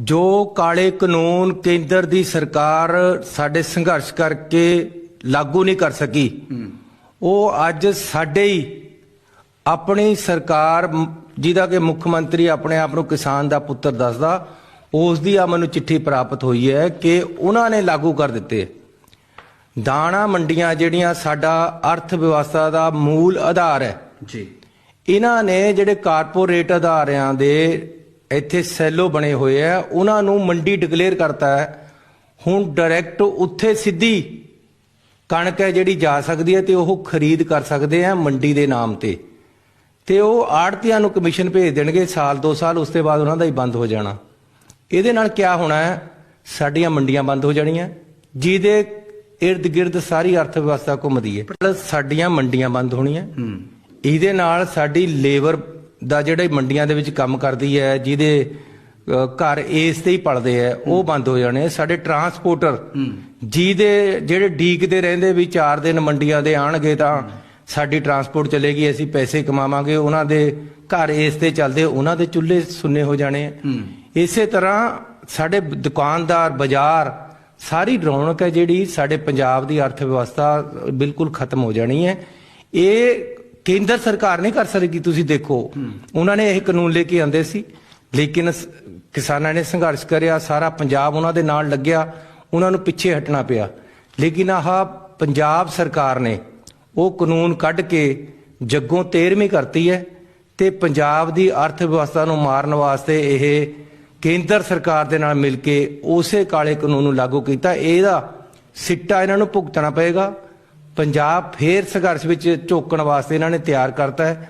ਜੋ ਕਾਲੇ ਕਾਨੂੰਨ ਕੇਂਦਰ ਦੀ ਸਰਕਾਰ ਸਾਡੇ ਸੰਘਰਸ਼ ਕਰਕੇ ਲਾਗੂ ਨਹੀਂ ਕਰ ਸਕੀ ਉਹ ਅੱਜ ਸਾਡੇ ਹੀ ਆਪਣੀ ਸਰਕਾਰ ਜਿਹਦਾ ਕਿ ਮੁੱਖ ਮੰਤਰੀ ਆਪਣੇ ਆਪ ਨੂੰ ਕਿਸਾਨ ਦਾ ਪੁੱਤਰ ਦੱਸਦਾ ਉਸ ਦੀ ਆ ਮੈਨੂੰ ਚਿੱਠੀ ਪ੍ਰਾਪਤ ਹੋਈ ਹੈ ਕਿ ਉਹਨਾਂ ਨੇ ਲਾਗੂ ਕਰ ਦਿੱਤੇ। ਦਾਣਾ ਮੰਡੀਆਂ ਜਿਹੜੀਆਂ ਸਾਡਾ ਅਰਥ ਵਿਵਸਥਾ ਦਾ ਮੂਲ ਆਧਾਰ ਹੈ ਜੀ। ਇਹਨਾਂ ਨੇ ਜਿਹੜੇ ਕਾਰਪੋਰੇਟ ਅਦਾਰਿਆਂ ਦੇ ਇੱਥੇ ਸੈਲੋ ਬਣੇ ਹੋਏ ਆ ਉਹਨਾਂ ਨੂੰ ਮੰਡੀ ਡਿਕਲੇਅਰ ਕਰਤਾ ਹੈ। ਹੁਣ ਡਾਇਰੈਕਟ ਉੱਥੇ ਸਿੱਧੀ ਕਣਕ ਹੈ ਜਿਹੜੀ ਜਾ ਸਕਦੀ ਹੈ ਤੇ ਉਹ ਖਰੀਦ ਕਰ ਸਕਦੇ ਆ ਮੰਡੀ ਦੇ ਨਾਮ ਤੇ। ਤੇ ਉਹ ਆੜਤੀਆਂ ਨੂੰ ਕਮਿਸ਼ਨ ਭੇਜ ਦੇਣਗੇ ਸਾਲ ਦੋ ਸਾਲ ਉਸ ਤੋਂ ਬਾਅਦ ਉਹਨਾਂ ਦਾ ਹੀ ਬੰਦ ਹੋ ਜਾਣਾ। ਇਹਦੇ ਨਾਲ ਕੀ ਹੋਣਾ ਹੈ? ਸਾਡੀਆਂ ਮੰਡੀਆਂ ਬੰਦ ਹੋ ਜਾਣੀਆਂ। ਜਿਹਦੇ ਇਰਦ ਗਿਰਦ ਸਾਰੀ ਅਰਥ ਵਿਵਸਥਾ ਘੁੰਮਦੀ ਹੈ। ਸਾਡੀਆਂ ਮੰਡੀਆਂ ਬੰਦ ਹੋਣੀਆਂ। ਇਹਦੇ ਨਾਲ ਸਾਡੀ ਲੇਬਰ ਦਾ ਜਿਹੜੇ ਮੰਡੀਆਂ ਦੇ ਵਿੱਚ ਕੰਮ ਕਰਦੀ ਹੈ ਜਿਹਦੇ ਘਰ ਇਸ ਤੇ ਹੀ ਪਲਦੇ ਆ ਉਹ ਬੰਦ ਹੋ ਜਾਣੇ ਸਾਡੇ ਟਰਾਂਸਪੋਰਟਰ ਜਿਹਦੇ ਜਿਹੜੇ ਡੀਕਦੇ ਰਹਿੰਦੇ ਵੀ 4 ਦਿਨ ਮੰਡੀਆਂ ਦੇ ਆਣਗੇ ਤਾਂ ਸਾਡੀ ਟਰਾਂਸਪੋਰਟ ਚੱਲੇਗੀ ਅਸੀਂ ਪੈਸੇ ਕਮਾਵਾਂਗੇ ਉਹਨਾਂ ਦੇ ਘਰ ਇਸ ਤੇ ਚੱਲਦੇ ਉਹਨਾਂ ਦੇ ਚੁੱਲ੍ਹੇ ਸੁੰਨੇ ਹੋ ਜਾਣੇ ਇਸੇ ਤਰ੍ਹਾਂ ਸਾਡੇ ਦੁਕਾਨਦਾਰ ਬਾਜ਼ਾਰ ਸਾਰੀ ਰੌਣਕ ਹੈ ਜਿਹੜੀ ਸਾਡੇ ਪੰਜਾਬ ਦੀ ਅਰਥ ਵਿਵਸਥਾ ਬਿਲਕੁਲ ਖਤਮ ਹੋ ਜਾਣੀ ਹੈ। ਇਹ ਕੇਂਦਰ ਸਰਕਾਰ ਨਹੀਂ ਕਰ ਸਕਦੀ, ਤੁਸੀਂ ਦੇਖੋ। ਉਹਨਾਂ ਨੇ ਇਹ ਕਾਨੂੰਨ ਲੈ ਕੇ ਆਂਦੇ ਸੀ, ਲੇਕਿਨ ਕਿਸਾਨਾਂ ਨੇ ਸੰਘਰਸ਼ ਕਰਿਆ, ਸਾਰਾ ਪੰਜਾਬ ਉਹਨਾਂ ਦੇ ਨਾਲ ਲੱਗਿਆ, ਉਹਨਾਂ ਨੂੰ ਪਿੱਛੇ ਹਟਣਾ ਪਿਆ। ਲੇਕਿਨ ਆਹ ਪੰਜਾਬ ਸਰਕਾਰ ਨੇ ਉਹ ਕਾਨੂੰਨ ਕੱਢ ਕੇ ਜੱਗੋਂ 13ਵੀਂ ਕਰਤੀ ਹੈ ਤੇ ਪੰਜਾਬ ਦੀ ਅਰਥ ਵਿਵਸਥਾ ਨੂੰ ਮਾਰਨ ਵਾਸਤੇ ਇਹ ਕੇਂਦਰ ਸਰਕਾਰ ਦੇ ਨਾਲ ਮਿਲ ਕੇ ਉਸੇ ਕਾਲੇ ਕਾਨੂੰਨ ਨੂੰ ਲਾਗੂ ਕੀਤਾ। ਇਹਦਾ ਸਿੱਟਾ ਇਹਨਾਂ ਨੂੰ ਭੁਗਤਣਾ ਪਏਗਾ। ਪੰਜਾਬ ਫੇਰ ਸੰਘਰਸ਼ ਵਿੱਚ ਝੋਕਣ ਵਾਸਤੇ ਇਹਨਾਂ ਨੇ ਤਿਆਰ ਕਰਤਾ ਹੈ।